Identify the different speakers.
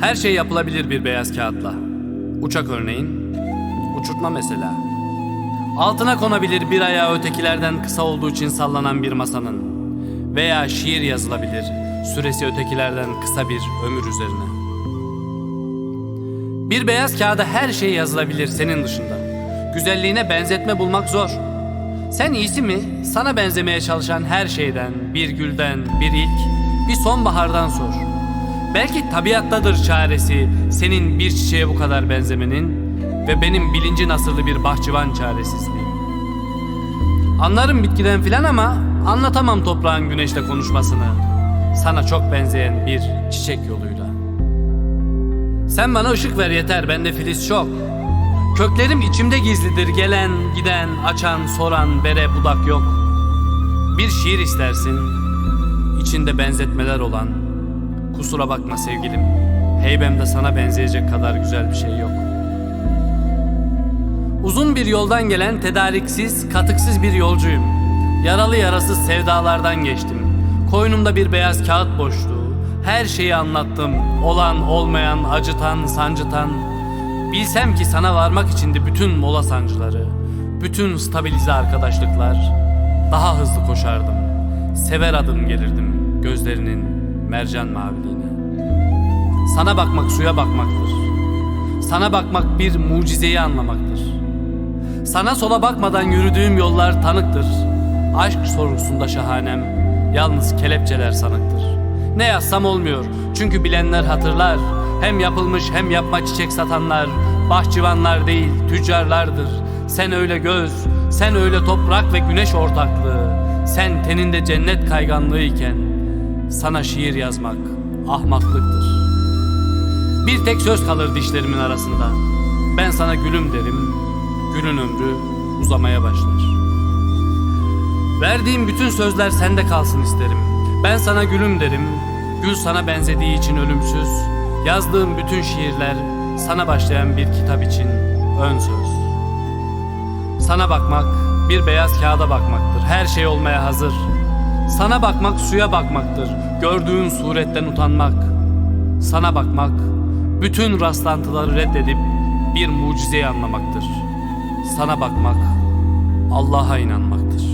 Speaker 1: Her şey yapılabilir bir beyaz kağıtla. Uçak örneğin, uçurtma mesela. Altına konabilir bir ayağı ötekilerden kısa olduğu için sallanan bir masanın. Veya şiir yazılabilir, süresi ötekilerden kısa bir ömür üzerine. Bir beyaz kağıda her şey yazılabilir senin dışında. Güzelliğine benzetme bulmak zor. Sen iyisi mi sana benzemeye çalışan her şeyden, bir gülden, bir ilk, bir sonbahardan sor. Belki tabiattadır çaresi senin bir çiçeğe bu kadar benzemenin ve benim bilinci nasırlı bir bahçıvan çaresizliğim. Anlarım bitkiden filan ama anlatamam toprağın güneşle konuşmasını. Sana çok benzeyen bir çiçek yoluyla. Sen bana ışık ver yeter bende filiz çok. Köklerim içimde gizlidir gelen giden açan soran bere budak yok. Bir şiir istersin içinde benzetmeler olan. Kusura bakma sevgilim heybemde sana benzeyecek kadar güzel bir şey yok. Uzun bir yoldan gelen tedariksiz, katıksız bir yolcuyum. Yaralı yarasız sevdalardan geçtim. Koynumda bir beyaz kağıt boşluğu. Her şeyi anlattım. Olan, olmayan, acıtan, sancıtan. Bilsem ki sana varmak içindi bütün mola sancıları. Bütün stabilize arkadaşlıklar. Daha hızlı koşardım. Sever adım gelirdim gözlerinin mercan maviliğine. Sana bakmak suya bakmaktır. Sana bakmak bir mucizeyi anlamaktır. Sana sola bakmadan yürüdüğüm yollar tanıktır. Aşk sorgusunda şahanem, yalnız kelepçeler sanıktır. Ne yazsam olmuyor, çünkü bilenler hatırlar. Hem yapılmış hem yapma çiçek satanlar, bahçıvanlar değil, tüccarlardır. Sen öyle göz, sen öyle toprak ve güneş ortaklığı, sen teninde cennet kayganlığı iken, sana şiir yazmak ahmaklıktır. Bir tek söz kalır dişlerimin arasında. Ben sana gülüm derim, gülün ömrü uzamaya başlar. Verdiğim bütün sözler sende kalsın isterim. Ben sana gülüm derim, gül sana benzediği için ölümsüz. Yazdığım bütün şiirler sana başlayan bir kitap için ön söz. Sana bakmak bir beyaz kağıda bakmaktır. Her şey olmaya hazır. Sana bakmak suya bakmaktır. Gördüğün suretten utanmak. Sana bakmak bütün rastlantıları reddedip bir mucizeyi anlamaktır. Sana bakmak Allah'a inanmaktır.